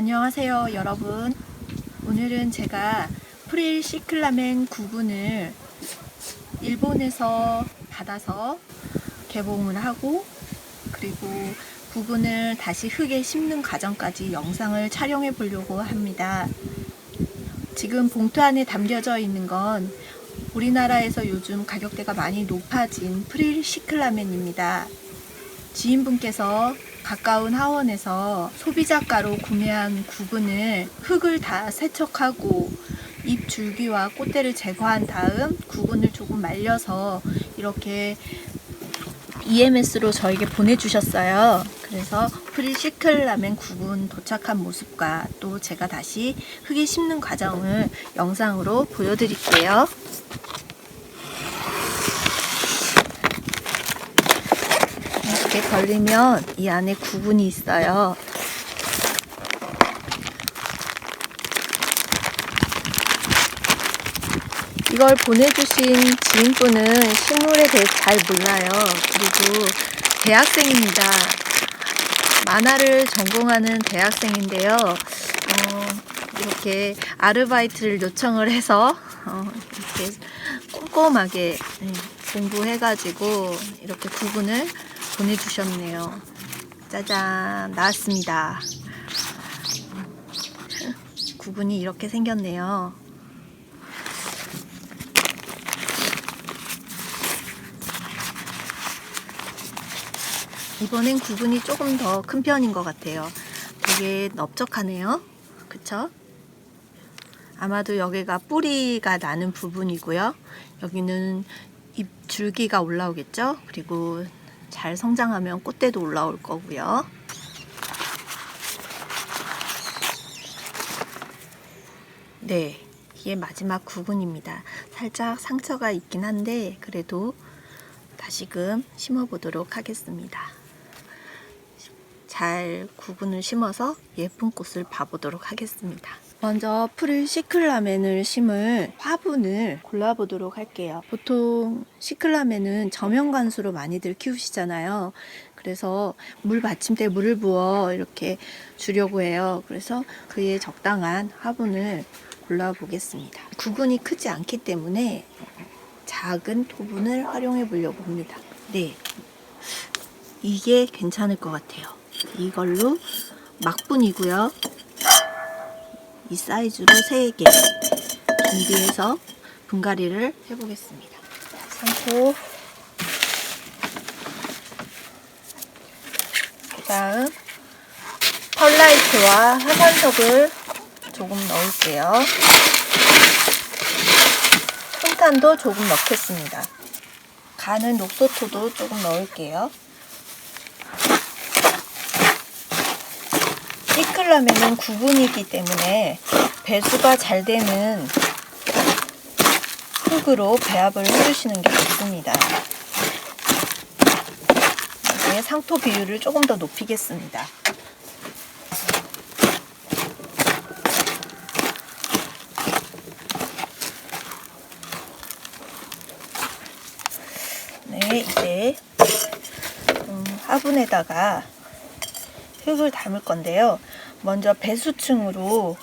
안녕하세요 여러분. 오늘은 제가 프릴 시클라멘 구분을 일본에서 받아서 개봉을 하고 그리고 구분을 다시 흙에 심는 과정까지 영상을 촬영해 보려고 합니다. 지금 봉투 안에 담겨져 있는 건 우리나라에서 요즘 가격대가 많이 높아진 프릴 시클라멘입니다. 지인분께서 가까운 하원에서 소비자가로 구매한 구근을 흙을 다 세척하고 잎 줄기와 꽃대를 제거한 다음 구근을 조금 말려서 이렇게 EMS로 저에게 보내주셨어요. 그래서 프리시클 라멘 구분 도착한 모습과 또 제가 다시 흙에 심는 과정을 영상으로 보여드릴게요. 이렇게 걸리면 이 안에 구분이 있어요. 이걸 보내주신 지인분은 식물에 대해 잘 몰라요. 그리고 대학생입니다. 만화를 전공하는 대학생인데요. 어, 이렇게 아르바이트를 요청을 해서 어, 이렇게 꼼꼼하게 네, 공부해가지고 이렇게 구분을 보내주셨네요. 짜잔, 나왔습니다. 구분이 이렇게 생겼네요. 이번엔 구분이 조금 더 큰 편인 것 같아요. 되게 넓적하네요. 그쵸? 아마도 여기가 뿌리가 나는 부분이고요. 여기는 잎 줄기가 올라오겠죠? 그리고 잘 성장하면 꽃대도 올라올 거고요. 네, 이게 마지막 구분입니다. 살짝 상처가 있긴 한데 그래도 다시금 심어보도록 하겠습니다. 잘 구분을 심어서 예쁜 꽃을 봐보도록 하겠습니다. 먼저 풀을 시클라멘을 심을 화분을 골라보도록 할게요. 보통 시클라멘은 저면관수로 많이들 키우시잖아요. 그래서 물 받침대 물을 부어 이렇게 주려고 해요. 그래서 그에 적당한 화분을 골라보겠습니다. 구분이 크지 않기 때문에 작은 토분을 활용해 보려고 합니다. 네. 이게 괜찮을 것 같아요. 이걸로 막분이고요. 이 사이즈로 3개 준비해서 분갈이를 해보겠습니다. 상토 그 다음 펄라이트와 화산석을 조금 넣을게요. 손탄도 조금 넣겠습니다. 간은 녹소토도 조금 넣을게요. 시클라멘은 구분이기 때문에 배수가 잘 되는 흙으로 배합을 해주시는 게 좋습니다. 이제 상토 비율을 조금 더 높이겠습니다. 네, 이제 음, 화분에다가 흙을 담을 건데요. 먼저 배수층으로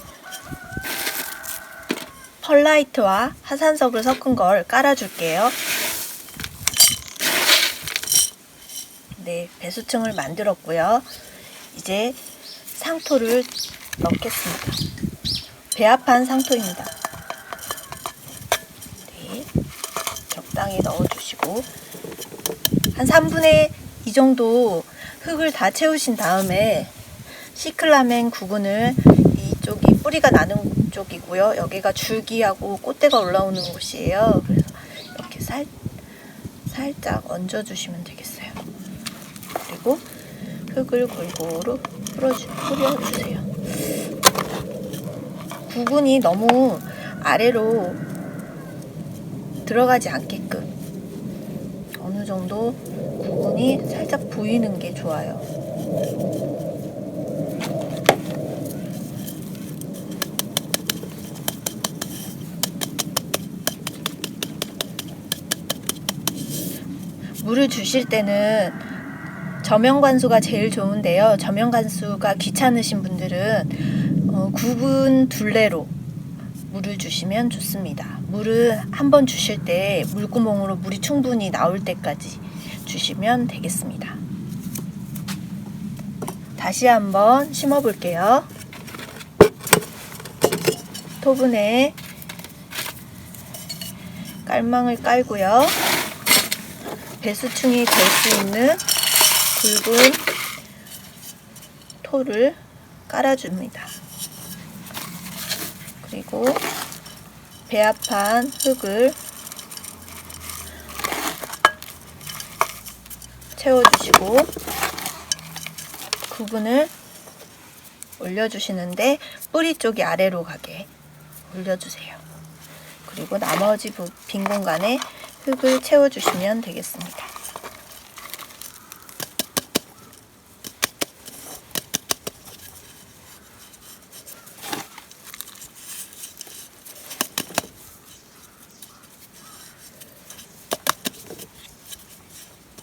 펄라이트와 화산석을 섞은 걸 깔아줄게요. 네, 배수층을 만들었고요. 이제 상토를 넣겠습니다. 배합한 상토입니다. 네, 적당히 넣어주시고 한 3분의 2 정도 흙을 다 채우신 다음에 시클라멘 구근을 이쪽이 뿌리가 나는 쪽이고요. 여기가 줄기하고 꽃대가 올라오는 곳이에요. 그래서 이렇게 살, 살짝 얹어주시면 되겠어요. 그리고 흙을 골고루 뿌려주, 뿌려주세요. 구근이 너무 아래로 들어가지 않게끔 어느 정도 구근이 살짝 보이는 게 좋아요. 물을 주실 때는 저면 관수가 제일 좋은데요. 저면 관수가 귀찮으신 분들은 어, 굵은 둘레로 물을 주시면 좋습니다. 물을 한번 주실 때 물구멍으로 물이 충분히 나올 때까지 주시면 되겠습니다. 다시 한번 심어 볼게요. 토분에 깔망을 깔고요. 배수충이 될 수 있는 굵은 토를 깔아줍니다. 그리고 배합한 흙을 채워주시고 구분을 올려주시는데 뿌리 쪽이 아래로 가게 올려주세요. 그리고 나머지 부- 빈 공간에 흙을 채워주시면 되겠습니다.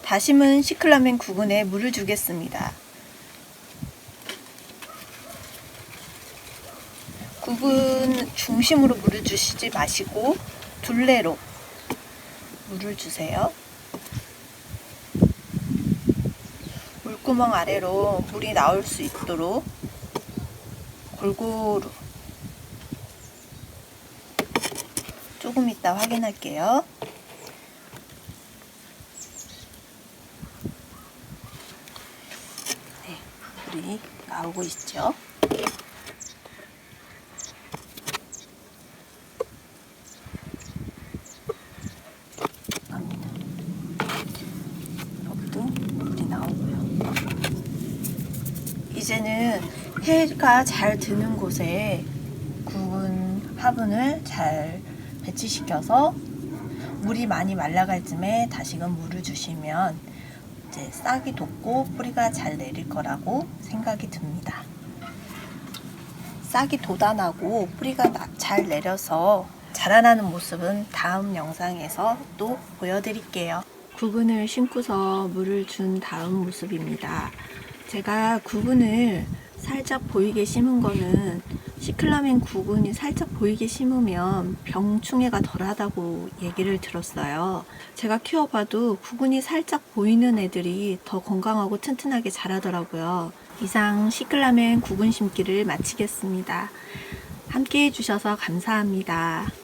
다심은 시클라멘 구근에 물을 주겠습니다. 구근 중심으로 물을 주시지 마시고 둘레로 물을 주세요. 물구멍 아래로 물이 나올 수 있도록 골고루 조금 이따 확인할게요. 네, 물이 나오고 있죠. 갑니다. 여기도 물이 나오고요. 이제는 해가 잘 드는 곳에 구운 화분을 잘 배치시켜서 물이 많이 말라갈 쯤에 다시금 물을 주시면 이제 싹이 돋고 뿌리가 잘 내릴 거라고 생각이 듭니다. 싹이 돋아나고 뿌리가 나- 잘 내려서 자라나는 모습은 다음 영상에서 또 보여드릴게요. 구근을 심고서 물을 준 다음 모습입니다. 제가 구근을 살짝 보이게 심은 거는 시클라멘 구근이 살짝 보이게 심으면 병충해가 덜하다고 얘기를 들었어요. 제가 키워봐도 구근이 살짝 보이는 애들이 더 건강하고 튼튼하게 자라더라고요. 이상 시클라멘 구근 심기를 마치겠습니다. 함께 해주셔서 감사합니다.